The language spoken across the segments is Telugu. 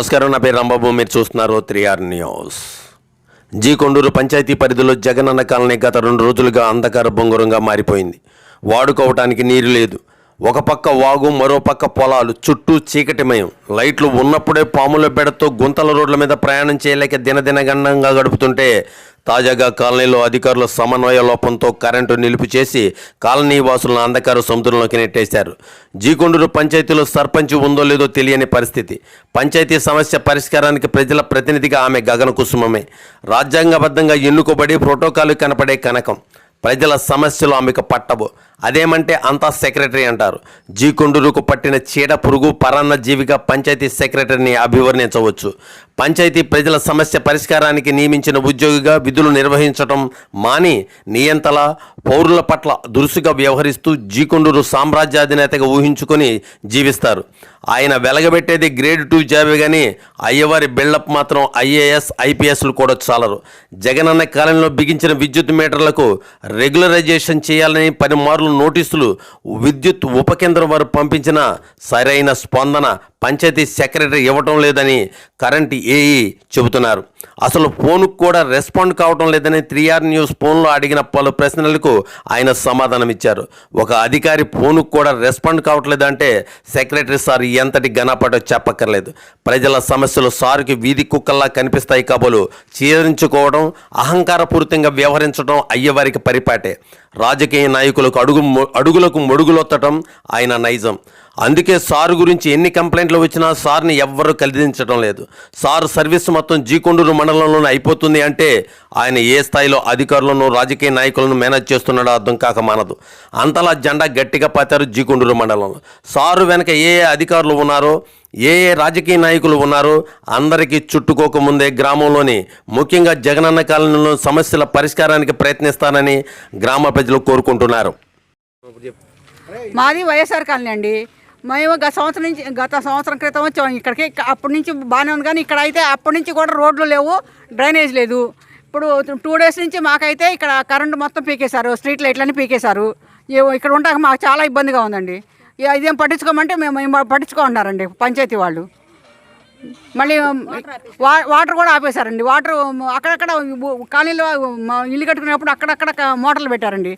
నమస్కారం. నా పేరు రాంబాబు మీరు చూస్తున్నారు three R news. G Konduru panchayat పరిధిలో జగనన్న కాలనీ గత రెండు రోజులుగా అంధకార బొంగురంగా మారిపోయింది. వాడుకోవటానికి నీరు లేదు. ఒక పక్క వాగు మరో పక్క పొలాలు. చుట్టూ చీకటిమయం లైట్లు ఉన్నప్పుడే పాముల బెడతో గుంతల రోడ్ల మీద ప్రయాణం చేయలేక దినదినగండంగా గడుపుతుంటే తాజాగా కాలనీలో అధికారుల సమన్వయ లోపంతో కరెంటు నిలుపు చేసి కాలనీ వాసులను అంధకార సముద్రంలోకి నెట్టేశారు. జీకొండూరు పంచాయతీలో సర్పంచ్ ఉందో లేదో తెలియని పరిస్థితి. పంచాయతీ సమస్య పరిష్కారానికి ప్రజల ప్రతినిధిగా ఆమె గగన కుసుమమే రాజ్యాంగబద్ధంగా ఎన్నుకోబడి ప్రోటోకాల్ కనపడే కనకం. ప్రజల సమస్యలు ఆమెకు పట్టవు. అదేమంటే అంతా సెక్రటరీ అంటారు. జీకొండూరుకు పట్టిన చీడ పురుగు పరాన్న జీవిగా పంచాయతీ సెక్రటరీని అభివర్ణించవచ్చు. పంచాయతీ ప్రజల సమస్య పరిష్కారానికి నియమించిన ఉద్యోగిగా విధులు నిర్వహించటం మాని నియంతల పౌరుల పట్ల దురుసుగా వ్యవహరిస్తూ జీకొండూరు సామ్రాజ్యాధినేతగా ఊహించుకొని జీవిస్తారు. ఆయన వెలగబెట్టేది గ్రేడ్ టూ జాబే కానీ అయ్యవారి బిల్డప్ మాత్రం ఐఏఎస్ ఐపీఎస్లు కూడా చాలరు. జగనన్న కాలంలో బిగించిన విద్యుత్ మీటర్లకు రెగ్యులరైజేషన్ చేయాలని పలుమార్లు నోటీసులు విద్యుత్ ఉపకేంద్రం వారు పంపించిన సరైన స్పందన పంచాయతీ సెక్రటరీ ఇవ్వటం లేదని కరెంట్ ఏఈ చెబుతున్నారు. అసలు ఫోన్కు కూడా రెస్పాండ్ కావటం లేదని త్రీ ఆర్ న్యూస్ ఫోన్లో అడిగిన పలు ప్రశ్నలకు ఆయన సమాధానం ఇచ్చారు ఒక అధికారి ఫోన్కు కూడా రెస్పాండ్ కావట్లేదంటే సెక్రటరీ సార్ ఎంతటి ఘనపాటో చెప్పక్కర్లేదు. ప్రజల సమస్యలు సార్కి వీధి కుక్కల్లా కనిపిస్తాయి కాబోలు. చీరించుకోవడం అహంకారపూరితంగా వ్యవహరించడం అయ్యేవారికి పరిపాటే. రాజకీయ నాయకులకు అడుగు అడుగులకు మొడుగులొత్తటం ఆయన నైజం. అందుకే సార్ గురించి ఎన్ని కంప్లైంట్లు వచ్చినా సార్ని ఎవ్వరూ కలిదించడం లేదు. సార్ సర్వీస్ మొత్తం జీకొండూరు మండలంలోనే అయిపోతుంది అంటే ఆయన ఏ స్థాయిలో అధికారులను రాజకీయ నాయకులను మేనేజ్ చేస్తున్నాడో అర్థం కాక మానదు. అంతలా జెండా గట్టిగా పాతారు జీకొండూరు మండలంలో. సారు వెనక ఏ ఏ అధికారులు ఉన్నారో ఏ ఏ రాజకీయ నాయకులు ఉన్నారో అందరికీ చుట్టుకోకముందే గ్రామంలోని ముఖ్యంగా జగనన్న కాలనీలో సమస్యల పరిష్కారానికి ప్రయత్నిస్తానని గ్రామ ప్రజలు కోరుకుంటున్నారు. మాది వైఎస్ఆర్ కాలనీ అండి. మేము గత సంవత్సరం నుంచి గత సంవత్సరం క్రితం వచ్చాం. ఇక్కడికి అప్పటి నుంచి బాగానే ఉంది. కానీ ఇక్కడ అయితే అప్పటి నుంచి కూడా రోడ్లు లేవు డ్రైనేజ్ లేదు. ఇప్పుడు టూ డేస్ నుంచి మాకైతే ఇక్కడ కరెంటు మొత్తం పీకేశారు స్ట్రీట్ లైట్లన్నీ పీకేశారు. ఇక్కడ ఉంటాక మాకు చాలా ఇబ్బందిగా ఉందండి. ఇదేం పట్టించుకోమంటే మేము పట్టించుకోమన్నారండి పంచాయతీ వాళ్ళు. మళ్ళీ వాటర్ కూడా ఆపేశారండి. వాటర్ అక్కడక్కడ కాలనీలో ఇల్లు కట్టుకునేప్పుడు అక్కడక్కడ మోటార్లు పెట్టారండి.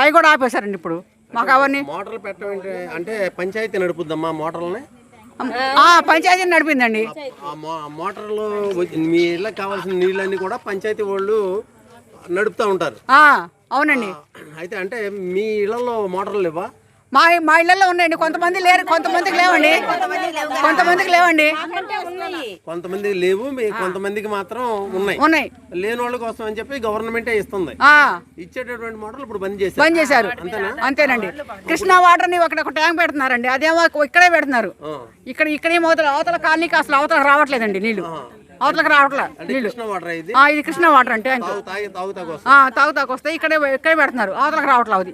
అవి కూడా ఆపేశారండి ఇప్పుడు. మాకు అవన్నీ మోటార్లు పెట్టడం అంటే పంచాయతీ నడుపుద్దమ్మా మోటార్లని? పంచాయతీ నడిపిందండి. మోటార్లు మీ ఇళ్ళకి కావాల్సిన నీళ్ళన్నీ కూడా పంచాయతీ వాళ్ళు నడుపుతూ ఉంటారు. అవునండి. అయితే అంటే మీ ఇళ్ళలో మోటార్లు లేవా? మా మా ఇళ్ళల్లో ఉన్నాయండి. కొంతమంది లేరు. కొంతమందికి లేవండి. కొంతమందికి లేవండి. కొంతమంది లేవు. మీ కొంతమందికి మాత్రం ఉన్నాయి. ఉన్నాయి. లేని వాళ్ళ కోసం అని చెప్పి గవర్నమెంటే ఇస్తుంది. ఇచ్చేటటువంటి మోటార్లు ఇప్పుడు బంద్ చేశారు. బంద్ చేశారు. అంతేనండి. కృష్ణా వాటర్ని అక్కడ ఒక ట్యాంక్ పెడుతున్నారండి. అదేమో ఇక్కడే పెడుతున్నారు. ఇక్కడ ఇక్కడేమో అవతల అవతల కాలనీకి అసలు అవతల రావట్లేదండి నీళ్ళు అవతలకి రావట్లే ఇది కృష్ణా వాటర్ అంటే తాగుతాకు వస్తాయి ఇక్కడే ఇక్కడే పెడుతున్నారు. అవతలకు రావట్లేదు అది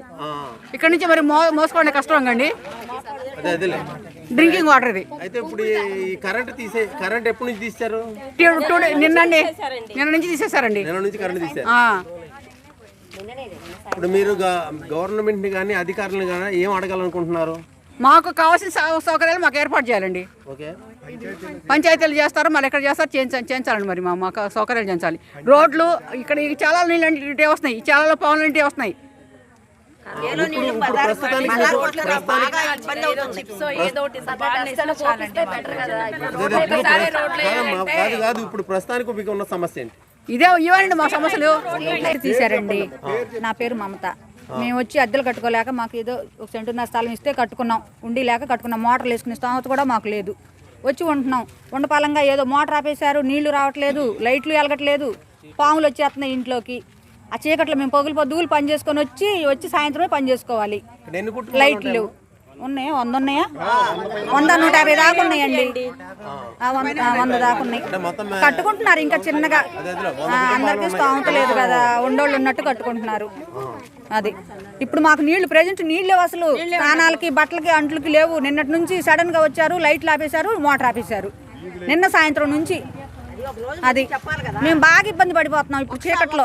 ఇక్కడ నుంచి మరి మో మోసుకోవడం కష్టం అండి డ్రింకింగ్ వాటర్ ఇది. అయితే ఇప్పుడు ఈ కరెంట్ తీసే కరెంట్ ఎప్పటి నుంచి తీశారు టూ- టూ డే- నిన్నండి. నిన్న నుంచి తీసేశారండి నెల నుంచి కరెంట్ తీశారు ఆ, ఇప్పుడు మీరు గవర్నమెంట్ని కానీ అధికారులను కానీ ఏం అడగాలనుకుంటున్నారు? మాకు కావాల్సిన సౌ- సౌకర్యాలు మాకు ఏర్పాటు చేయాలండి. ఓకే. పంచాయతీలు చేస్తారు మరి ఎక్కడ చేస్తారు చేయించాలి చేయించాలండి మరి మా మాకు సౌకర్యాలు చేయించాలి రోడ్లు ఇక్కడ ఈ చాలా నీళ్ళు ఇంటే వస్తున్నాయి ఈ చాలా పవన్లు ఇంటే వస్తున్నాయి. కాదు. ఇప్పుడు ప్రస్తుతానికి మీకు ఉన్న సమస్య ఏంటి? ఇదే ఇవ్వండి మా సమస్యలు. లైట్ తీశారండి. నా పేరు మమత. మేము వచ్చి అద్దెలు కట్టుకోలేక మాకు ఏదో ఒక సెంటున్నర స్థలం ఇస్తే కట్టుకున్నాం ఉండి లేక కట్టుకున్నాం. మోటార్లు వేసుకునే స్తోమత కూడా మాకు లేదు. వచ్చి ఉంటున్నాం. ఉండపాలంగా ఏదో మోటార్ ఆపేశారు నీళ్ళు రావట్లేదు లైట్లు వెలగట్లేదు పాములు వచ్చేస్తున్నాయి ఇంట్లోకి. ఆ చీకట్లో మేము పగులు పొద్దుగులు పని చేసుకొని వచ్చి వచ్చి సాయంత్రమే పని చేసుకోవాలి. లైట్లు ఉన్నాయా? వంద ఉన్నాయా? వంద నూట యాభై దాకా ఉన్నాయండి. ఆ, వంద దాకా ఉన్నాయి. కట్టుకుంటున్నారు ఇంకా చిన్నగా. అందరికీ స్తోమత లేదు కదా. ఉండోళ్ళు ఉన్నట్టు కట్టుకుంటున్నారు. అది. ఇప్పుడు మాకు నీళ్ళు ప్రజెంట్ నీళ్ళు లేవు అసలు. స్నానాలకి బట్టలకి అంట్లకి లేవు. నిన్నటి నుంచి సడన్గా వచ్చారు లైట్లు ఆపేశారు మోటార్ ఆపేశారు. నిన్న సాయంత్రం నుంచి. అది. మేము బాగా ఇబ్బంది పడిపోతున్నాం ఇప్పుడు చీకట్లో.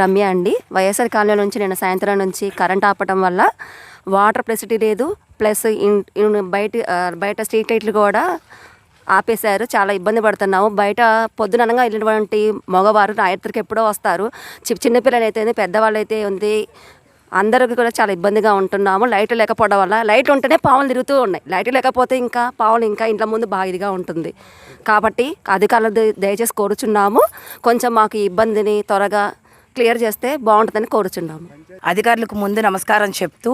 రమ్య అండి. వైఎస్ఆర్ కాలనీ నుంచి నేను సాయంత్రం నుంచి కరెంట్ ఆపటం వల్ల వాటర్ ఫెసిలిటీ లేదు ప్లస్ ఇన్ బయట బయట స్ట్రీట్ లైట్లు కూడా ఆపేశారు. చాలా ఇబ్బంది పడుతున్నాము. బయట పొద్దుననగా వెళ్ళినటువంటి మగవారు రాత్రికి ఎప్పుడో వస్తారు. చి చిన్నపిల్లలు అయితే పెద్దవాళ్ళు అయితే ఉంది. అందరికీ కూడా చాలా ఇబ్బందిగా ఉంటున్నాము. లైట్ లేకపోవడం వల్ల లైట్ ఉంటేనే పావులు తిరుగుతూ ఉన్నాయి. లైట్ లేకపోతే ఇంకా పావులు ఇంకా ఇంట్లో ముందు బాగా ఇదిగా ఉంటుంది. కాబట్టి అధికారులు దయచేసి కోరుచున్నాము. కొంచెం మాకు ఇబ్బందిని త్వరగా క్లియర్ చేస్తే బాగుంటుందని కోరుచున్నాము. అధికారులకు ముందు నమస్కారం చెప్తూ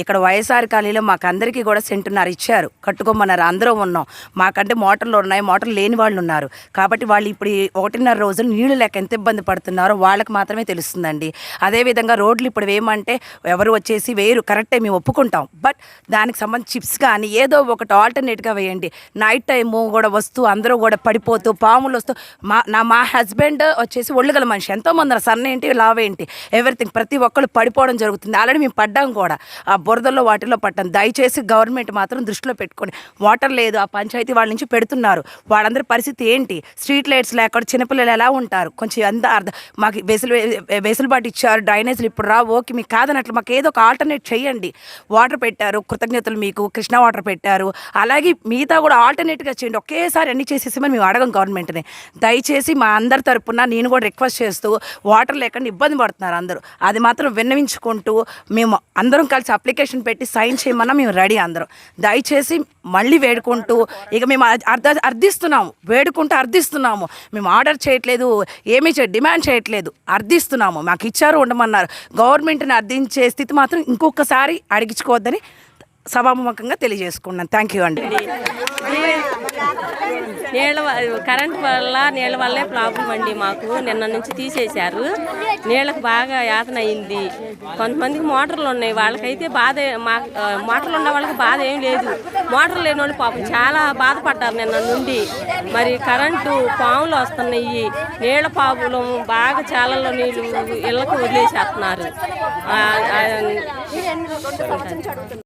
ఇక్కడ వైఎస్ఆర్ కాలనీలో మాకు అందరికీ కూడా సెంటున్నర ఇచ్చారు. కట్టుకోమన్నారు అందరూ ఉన్నాం. మాకంటే మోటార్లు ఉన్నాయి మోటార్లు లేని వాళ్ళు ఉన్నారు. కాబట్టి వాళ్ళు ఇప్పుడు ఒకటిన్నర రోజులు నీళ్ళు లేక ఎంత ఇబ్బంది పడుతున్నారో వాళ్ళకి మాత్రమే తెలుస్తుందండి. అదేవిధంగా రోడ్లు ఇప్పుడు వేయమంటే ఎవరు వచ్చేసి వేయరు కరెక్టే మేము ఒప్పుకుంటాం. బట్ దానికి సంబంధించి చిప్స్ కానీ ఏదో ఒకటి ఆల్టర్నేట్గా వేయండి. నైట్ టైము కూడా వస్తూ అందరూ కూడా పడిపోతూ పాములు వస్తూ మా నా మా హస్బెండ్ వచ్చేసి ఒళ్ళుగల మనిషి ఎంతోమంది ఉన్నారు. సన్న ఏంటి లావ్ ఏంటి? ఎవ్రీథింగ్ ప్రతి ఒక్కళ్ళు పడిపోవడం జరుగుతుంది. ఆల్రెడీ మేము పడ్డాం కూడా. ఆ బురదల్లో వాటిలో పట్టాం దయచేసి గవర్నమెంట్ మాత్రం దృష్టిలో పెట్టుకొని వాటర్ లేదు ఆ పంచాయతీ వాళ్ళ నుంచి పెడుతున్నారు. వాళ్ళందరి పరిస్థితి ఏంటి? స్ట్రీట్ లైట్స్ లేకుండా చిన్నపిల్లలు ఎలా ఉంటారు? కొంచెం ఎంత అర్థం మాకు వెసులు వెసులుబాటు ఇచ్చారు డ్రైనేజీలు ఇప్పుడు రా ఓకే మీకు కాదన్నట్లు మాకు ఏదో ఒక ఆల్టర్నేట్ చేయండి. వాటర్ పెట్టారు కృతజ్ఞతలు మీకు కృష్ణ వాటర్ పెట్టారు. అలాగే మిగతా కూడా ఆల్టర్నేట్గా చేయండి. ఒకేసారి అన్ని చేసేసి మేము అడగం గవర్నమెంట్ని. దయచేసి మా అందరి తరపున నేను కూడా రిక్వెస్ట్ చేస్తూ వాటర్ లేకుండా ఇబ్బంది పడుతున్నారు అందరూ. అది మాత్రం విన్నవించుకుంటూ మేము అందరం కలిసి అప్లికేషన్ పెట్టి సైన్ చేయమన్నా మేము రెడీ అందరం. దయచేసి మళ్ళీ వేడుకుంటూ ఇక మేము అర్థ అర్థిస్తున్నాము. వేడుకుంటూ అర్థిస్తున్నాము. మేము ఆర్డర్ చేయట్లేదు ఏమీ చే డిమాండ్ చేయట్లేదు. అర్థిస్తున్నాము. మాకు ఇచ్చారు ఉండమన్నారు. గవర్నమెంట్ని అర్థించే స్థితి మాత్రం ఇంకొకసారి అడిగించుకోవద్దని సభాముఖంగా తెలియజేసుకున్నాను. థ్యాంక్ యూ అండి. నీళ్ళ కరెంట్ వల్ల నీళ్ళ వల్లే ప్రాబ్లం అండి మాకు. నిన్న నుంచి తీసేశారు. నీళ్ళకి బాగా యాతన అయింది. కొంతమందికి మోటార్లు ఉన్నాయి. వాళ్ళకైతే బాధ మా మోటార్లు ఉన్న వాళ్ళకి బాధ ఏం లేదు. మోటార్లు లేని వాళ్ళు పాపం చాలా బాధపడ్డారు నిన్న నుండి. మరి కరెంటు పాములు వస్తున్నాయి. నీళ్ళ పాములు బాగా చాలలో నీళ్ళు ఇళ్ళకు వదిలేసేస్తున్నారు.